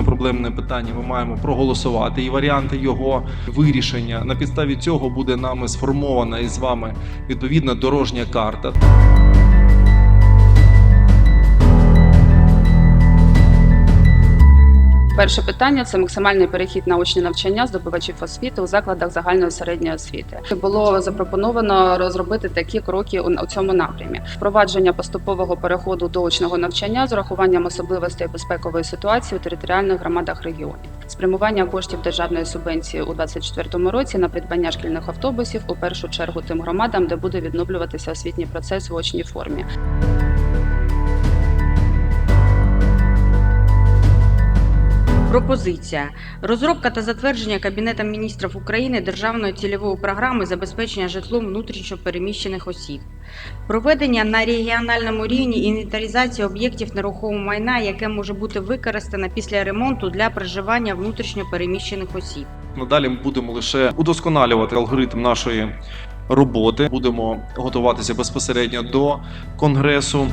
проблемне питання ми маємо проголосувати, і варіанти його вирішення на підставі цього буде нами сформована із вами відповідна дорожня карта. Перше питання це максимальний перехід на очні навчання здобувачів освіти у закладах загальної середньої освіти. Було запропоновано розробити такі кроки у цьому напрямі: впровадження поступового переходу до очного навчання з урахуванням особливостей безпекової ситуації у територіальних громадах регіонів, спрямування коштів державної субвенції у 2024 році на придбання шкільних автобусів у першу чергу тим громадам, де буде відновлюватися освітній процес в очній формі. Пропозиція розробка та затвердження Кабінетом міністрів України державної цільової програми забезпечення житлом внутрішньо переміщених осіб, проведення на регіональному рівні інвентаризації об'єктів нерухомого майна, яке може бути використане після ремонту для проживання внутрішньо переміщених осіб. Надалі ми будемо лише удосконалювати алгоритм нашої роботи. Будемо готуватися безпосередньо до конгресу.